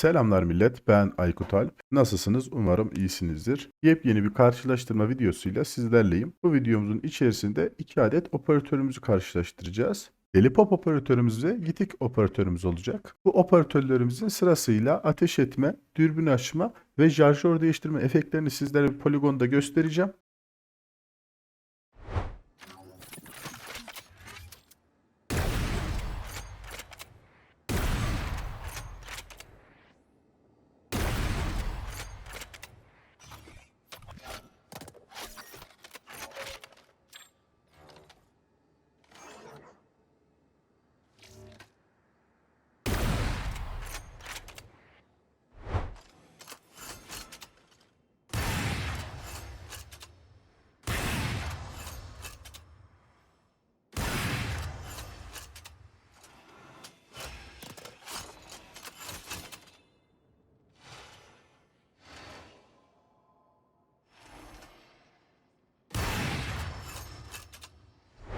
Selamlar millet, ben Aykut Alp. Nasılsınız? Umarım iyisinizdir. Yepyeni bir karşılaştırma videosuyla sizlerleyim. Bu videomuzun içerisinde iki adet operatörümüzü karşılaştıracağız. Delipop operatörümüz ve Yitik operatörümüz olacak. Bu operatörlerimizin sırasıyla ateş etme, dürbün açma ve şarjör değiştirme efektlerini sizlere bir poligonda göstereceğim.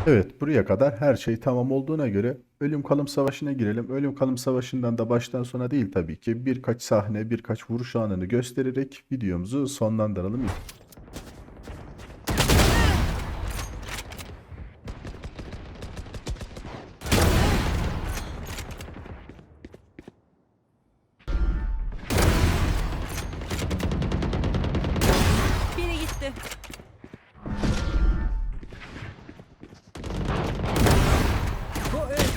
Evet, buraya kadar her şey tamam olduğuna göre ölüm kalım savaşına girelim. Ölüm kalım savaşından da baştan sona değil tabii ki birkaç sahne, birkaç vuruş anını göstererek videomuzu sonlandıralım. Biri gitti. Bu üç.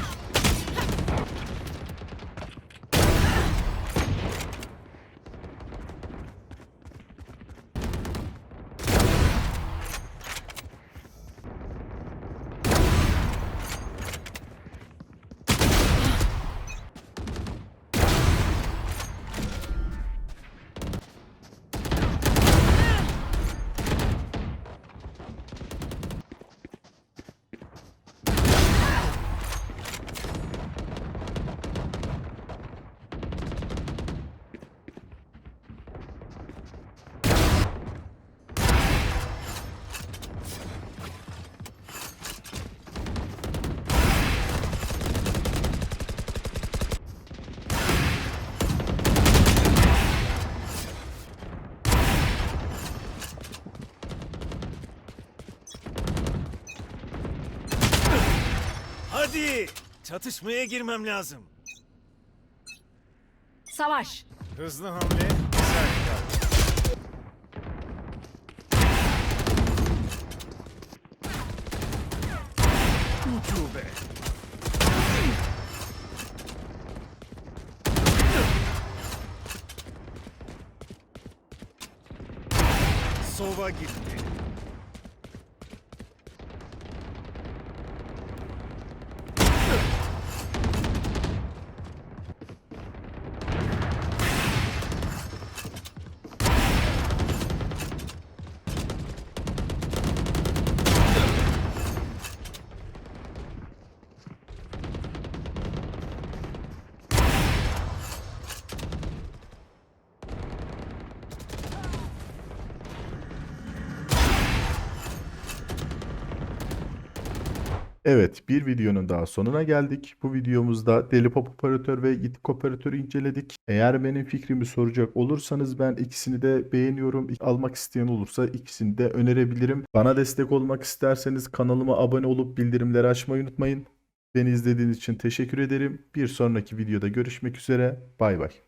Hadi! Çatışmaya girmem lazım. Savaş. Hızlı hamle, kal. Ucube. Sova gitti. Evet, bir videonun daha sonuna geldik. Bu videomuzda Delipop operatör ve Yitik operatörü inceledik. Eğer benim fikrimi soracak olursanız ben ikisini de beğeniyorum. Almak isteyen olursa ikisini de önerebilirim. Bana destek olmak isterseniz kanalıma abone olup bildirimleri açmayı unutmayın. Beni izlediğiniz için teşekkür ederim. Bir sonraki videoda görüşmek üzere. Bay bay.